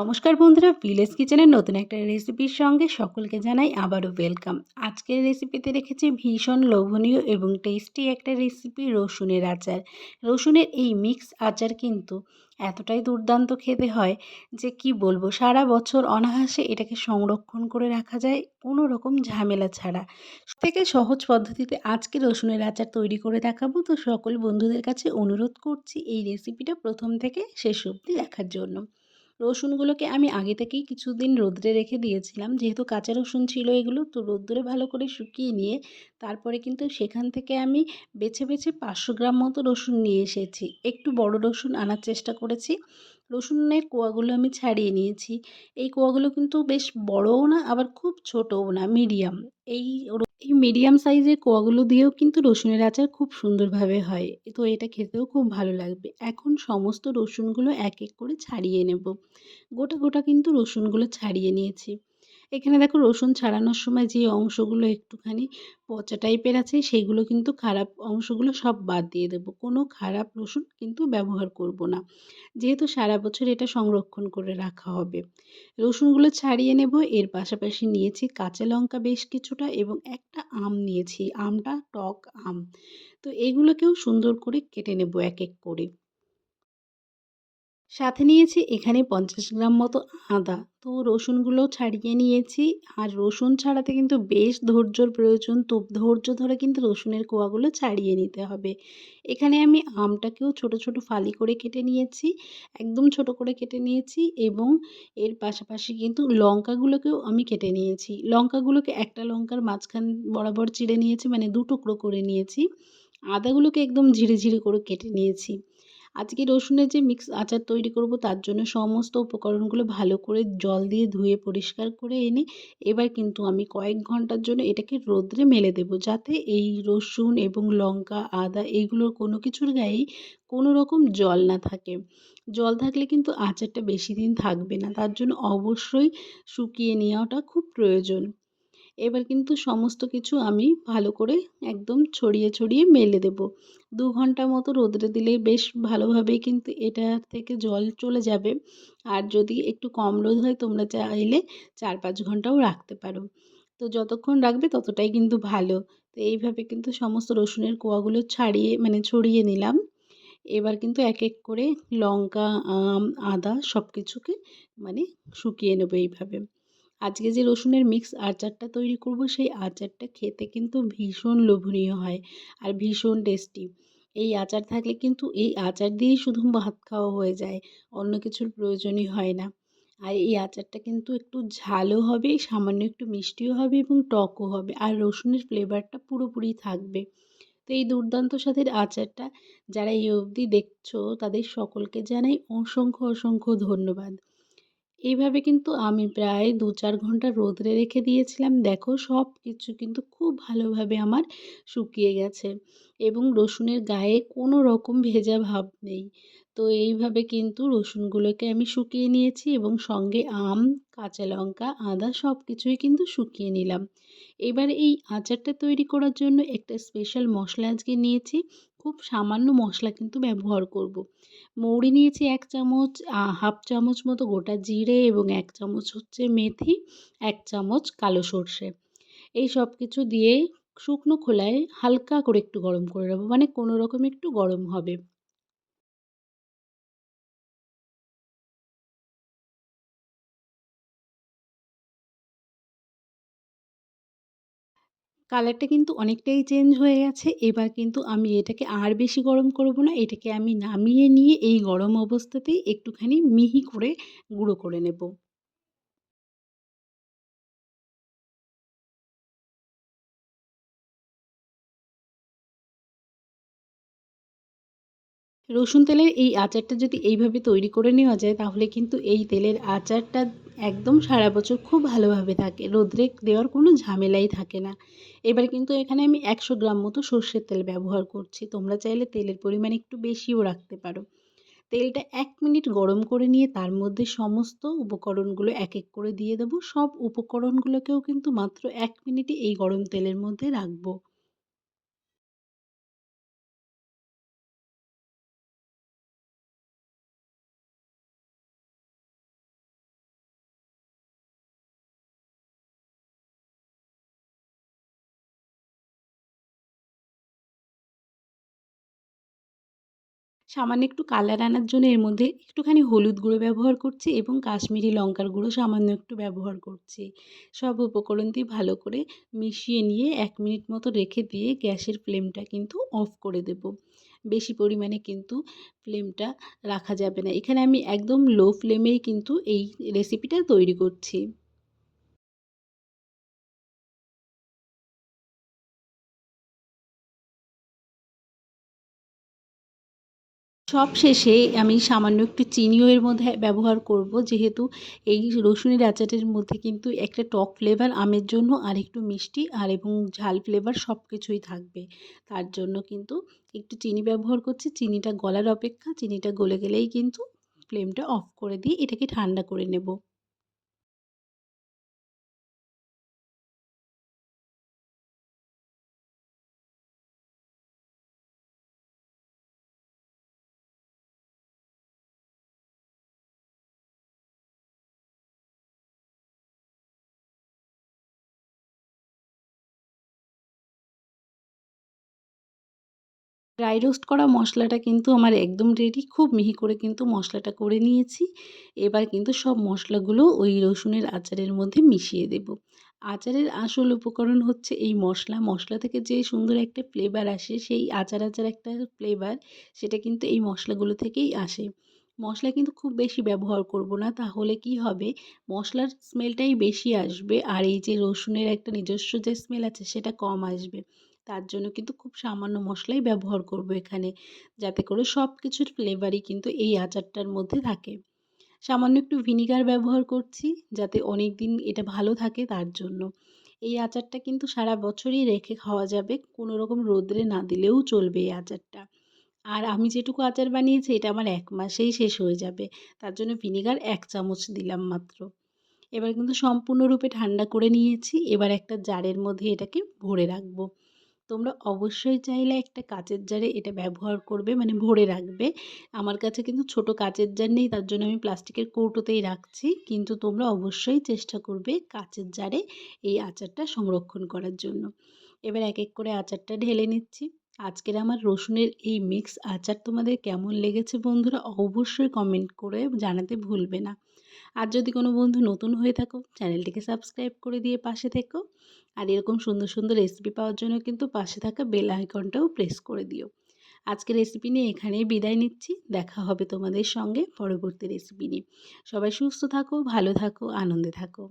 নমস্কার বন্ধুরা ভিলেজ কিচেনের নতুন একটা রেসিপির সঙ্গে সকলকে জানাই আবারও ওয়েলকাম আজকের রেসিপিতে রেখেছি ভীষণ লোভনীয় এবং টেস্টি একটা রেসিপি রসুনের আচার। রসুনের এই মিক্স আচার কিন্তু এতটাই দুর্দান্ত খেতে হয় যে কি বলব, সারা বছর অনায়াসে এটাকে সংরক্ষণ করে রাখা যায় কোনো রকম ঝামেলা ছাড়া। থেকে সহজ পদ্ধতিতে আজকে রসুনের আচার তৈরি করে দেখাবো, তো সকল বন্ধুদের কাছে অনুরোধ করছি এই রেসিপিটা প্রথম থেকে শেষ অবধি দেখার জন্য। রসুনগুলোকে আমি আগে থেকেই কিছুদিন রোদ্রে রেখে দিয়েছিলাম। যেহেতু কাঁচা রসুন ছিল এগুলো, তো রোদ্রে ভালো করে শুকিয়ে নিয়ে তারপরে কিন্তু সেখান থেকে আমি বেছে বেছে পাঁচশো গ্রাম মতো রসুন নিয়ে এসেছি। একটু বড় রসুন আনার চেষ্টা করেছি। রসুনের কোয়াগুলো আমি ছাড়িয়ে নিয়েছি। এই কোয়াগুলো কিন্তু বেশ বড়ও না, আবার খুব ছোটও না, মিডিয়াম। এই এই মিডিয়াম সাইজের কোয়াগুলো দিয়েও কিন্তু রসুনের আচার খুব সুন্দরভাবে হয়। তো এটা খেতেও খুব ভালো লাগবে। এখন সমস্ত রসুনগুলো এক এক করে ছাড়িয়ে নেব। গোটা গোটা কিন্তু রসুনগুলো ছাড়িয়ে নিয়েছি। এখানে দেখো রসুন ছাড়ানোর সময় যে অংশগুলো একটুখানি পচা টাইপের আছে সেইগুলো কিন্তু খারাপ অংশগুলো সব বাদ দিয়ে দেবো। কোনো খারাপ রসুন কিন্তু ব্যবহার করব না। যেহেতু সারা বছর এটা সংরক্ষণ করে রাখা হবে। রসুনগুলো ছাড়িয়ে নেব, এর পাশাপাশি নিয়েছি কাঁচা লঙ্কা বেশ কিছুটা এবং একটা আম নিয়েছি, আমটা টক আম। তো এগুলোকেও সুন্দর করে কেটে নেব এক এক করে। সাথে নিয়েছি এখানে পঞ্চাশ গ্রাম মতো আদা। তো রসুনগুলো ছাড়িয়ে নিয়েছি। আর রসুন ছাড়াতে কিন্তু বেশ ধৈর্যর প্রয়োজন। তো ধৈর্য ধরে কিন্তু রসুনের কোয়াগুলো ছাড়িয়ে নিতে হবে। এখানে আমি আমটাকেও ছোট ছোট ফালি করে কেটে নিয়েছি। একদম ছোট করে কেটে নিয়েছি এবং এর পাশাপাশি কিন্তু লঙ্কাগুলোকেও আমি কেটে নিয়েছি। লঙ্কাগুলোকে একটা লঙ্কার মাঝখান বরাবর চিড়ে নিয়েছি মানে দু টুকরো করে নিয়েছি। আদাগুলোকে একদম ঝিরে ঝিরে করে কেটে নিয়েছি। আজকে রসুনের যে মিক্স আচার তৈরি করব, তার জন্য সমস্ত উপকরণগুলো ভালো করে জল দিয়ে ধুয়ে পরিষ্কার করে এনে, এবার কিন্তু আমি কয়েক ঘণ্টার জন্য এটাকে রোদ্রে মেলে দেব। যাতে এই রসুন এবং লঙ্কা, আদা এইগুলোর কোনো কিছুর গায়েই কোনো রকম জল না থাকে। জল থাকলে কিন্তু আচারটা বেশি দিন থাকবে না। তার জন্য অবশ্যই শুকিয়ে নেওয়াটা খুব প্রয়োজন। এবার কিন্তু সমস্ত কিছু আমি ভালো করে একদম ছড়িয়ে ছড়িয়ে মেলে দেব। দু ঘণ্টা মতো রোদ্রে দিলেই বেশ ভালোভাবেই কিন্তু এটা থেকে জল চলে যাবে। আর যদি একটু কম রোদ হয়, তোমরা চাইলে চার পাঁচ ঘন্টাও রাখতে পারো। তো যতক্ষণ রাখবে, ততটাই কিন্তু ভালো। তো এইভাবে কিন্তু সমস্ত রসুনের কোয়াগুলো ছাড়িয়ে মানে ছড়িয়ে নিলাম। এবার কিন্তু এক এক করে লঙ্কা, আম, আদা সব কিছুকে মানে শুকিয়ে নেব এইভাবে। আজকে যে রসুনের মিক্স আচারটা তৈরি করব, সেই আচারটা খেতে কিন্তু ভীষণ লোভনীয় হয় আর ভীষণ টেস্টি এই আচার থাকলে কিন্তু এই আচার দিয়েই শুধু ভাত খাওয়া হয়ে যায়, অন্য কিছুর প্রয়োজনই হয় না। আর এই আচারটা কিন্তু একটু ঝালও হবে, সামান্য একটু মিষ্টিও হবে এবং টকও হবে আর রসুনের ফ্লেভারটা পুরোপুরি থাকবে। তো এই দুর্দান্ত স্বাদের আচারটা যারা এই অবধি দেখছ, তাদের সকলকে জানাই অসংখ্য অসংখ্য ধন্যবাদ। এইভাবে কিন্তু আমি প্রায় দু চার ঘণ্টা রোদরে রেখে দিয়েছিলাম। দেখো সব কিছু কিন্তু খুব ভালোভাবে আমার শুকিয়ে গেছে এবং রসুনের গায়ে কোনো রকম ভেজা ভাব নেই। তো এইভাবে কিন্তু রসুনগুলোকে আমি শুকিয়ে নিয়েছি এবং সঙ্গে আম, কাঁচা লঙ্কা, আদা সব কিছুই কিন্তু শুকিয়ে নিলাম। এবার এই আচারটা তৈরি করার জন্য একটা স্পেশাল মশলা আজকে নিয়েছি। খুব সামান্য মশলা কিন্তু ব্যবহার করব। মৌরি নিয়েছি এক চামচ হাফ চামচ মতো গোটা জিরে এবং এক চামচ হচ্ছে মেথি, এক চামচ কালো সর্ষে এই সব কিছু দিয়ে শুকনো খোলায় হালকা করে একটু গরম করে নেব মানে কোনো রকম একটু গরম হবে কালারটা কিন্তু অনেকটাই চেঞ্জ হয়ে গেছে। এবার কিন্তু আমি এটাকে আর বেশি গরম করব না। এটাকে আমি নামিয়ে নিয়ে এই গরম অবস্থাতেই একটুখানি মিহি করে গুঁড়ো করে নেব। রসুন তেলের এই আচারটা যদি এইভাবে তৈরি করে নেওয়া যায়, তাহলে কিন্তু এই তেলের আচারটা একদম সারা বছর খুব ভালোভাবে থাকে। রোদ্রে দেওয়ার কোনো ঝামেলাই থাকে না। এবার কিন্তু এখানে আমি একশো গ্রাম মতো সর্ষের তেল ব্যবহার করছি। তোমরা চাইলে তেলের পরিমাণ একটু বেশিও রাখতে পারো। তেলটা এক মিনিট গরম করে নিয়ে তার মধ্যে সমস্ত উপকরণগুলো এক এক করে দিয়ে দেবো। সব উপকরণগুলোকেও কিন্তু মাত্র এক মিনিটে এই গরম তেলের মধ্যে রাখব। সামান্য একটু কালার আনার জন্য এর মধ্যে একটুখানি হলুদ গুঁড়ো ব্যবহার করছি এবং কাশ্মীরি লঙ্কার গুঁড়ো সামান্য একটু ব্যবহার করছি। সব উপকরণ দিয়ে ভালো করে মিশিয়ে নিয়ে এক মিনিট মতো রেখে দিয়ে গ্যাসের ফ্লেমটা কিন্তু অফ করে দেব। বেশি পরিমাণে কিন্তু ফ্লেমটা রাখা যাবে না। এখানে আমি একদম লো ফ্লেমেই কিন্তু এই রেসিপিটা তৈরি করছি। সব শেষে আমি সামান্য একটু চিনিও এর মধ্যে ব্যবহার করব, যেহেতু এই রসুনের আচারের মধ্যে কিন্তু একটা টক ফ্লেভার আমের জন্য আর একটু মিষ্টি আর এবং ঝাল ফ্লেভার সব কিছুই থাকবে। তার জন্য কিন্তু একটু চিনি ব্যবহার করছি। চিনিটা গলার অপেক্ষা, চিনিটা গলে গেলেই কিন্তু ফ্লেমটা অফ করে দিয়ে এটাকে ঠান্ডা করে নেব। ড্রাই রোস্ট করা মশলাটা কিন্তু আমার একদম রেডি খুব মিহি করে কিন্তু মশলাটা করে নিয়েছি। এবার কিন্তু সব মশলাগুলো ওই রসুনের আচারের মধ্যে মিশিয়ে দেব। আচারের আসল উপকরণ হচ্ছে এই মশলা। মশলা থেকে যে সুন্দর একটা ফ্লেভার আসে, সেই আচার আচার একটা ফ্লেভার সেটা কিন্তু এই মশলাগুলো থেকেই আসে। মশলা কিন্তু খুব বেশি ব্যবহার করব না, তাহলে কি হবে? মশলার স্মেলটাই বেশি আসবে আর এই যে রসুনের একটা নিজস্ব যে স্মেল আছে, সেটা কম আসবে। তার জন্য কিন্তু খুব সামান্য মশলাই ব্যবহার করব এখানে। যাতে করে সব কিছুর ফ্লেভারই কিন্তু এই আচারটার মধ্যে থাকে। সামান্য একটু ভিনিগার ব্যবহার করছি, যাতে অনেক দিন এটা ভালো থাকে তার জন্য। এই আচারটা কিন্তু সারা বছরই রেখে খাওয়া যাবে, কোনো রকম রোদ্রে না দিলেও চলবে এই আচারটা। আর আমি যেটুকু আচার বানিয়েছি, এটা আমার এক মাসেই শেষ হয়ে যাবে। তার জন্য ভিনিগার এক চামচ দিলাম মাত্র। এবার কিন্তু সম্পূর্ণরূপে ঠান্ডা করে নিয়েছি, এবার একটা জারের মধ্যে এটাকে ভরে রাখব। তোমরা অবশ্যই চাইলে একটা কাচের জারে এটা ব্যবহার করবে মানে ভরে রাখবে। আমার কাছে কিন্তু ছোট কাচের জার নেই, তার জন্য আমি প্লাস্টিকের কৌটোতেই রাখছি। কিন্তু তোমরা অবশ্যই চেষ্টা করবে কাচের জারে এই আচারটা সংরক্ষণ করার জন্য। এবার এক এক করে আচারটা ঢেলে নিচ্ছি। আজকের আমার রসুনের এই মিক্স আচার তোমাদের কেমন লেগেছে বন্ধুরা অবশ্যই কমেন্ট করে জানাতে ভুলবে না। আর যদি কোনো বন্ধু নতুন হয়ে থাকো, চ্যানেলটিকে সাবস্ক্রাইব করে দিয়ে পাশে থেকো। আর এরকম সুন্দর সুন্দর রেসিপি পাওয়ার জন্য কিন্তু পাশে থাকা বেল আইকনটাও প্রেস করে দিও। আজকে রেসিপি নিয়ে এখানেই বিদায় নিচ্ছি। দেখা হবে তোমাদের সঙ্গে পরবর্তী রেসিপি নিয়ে। সবাই সুস্থ থাকো, ভালো থাকো, আনন্দে থাকো।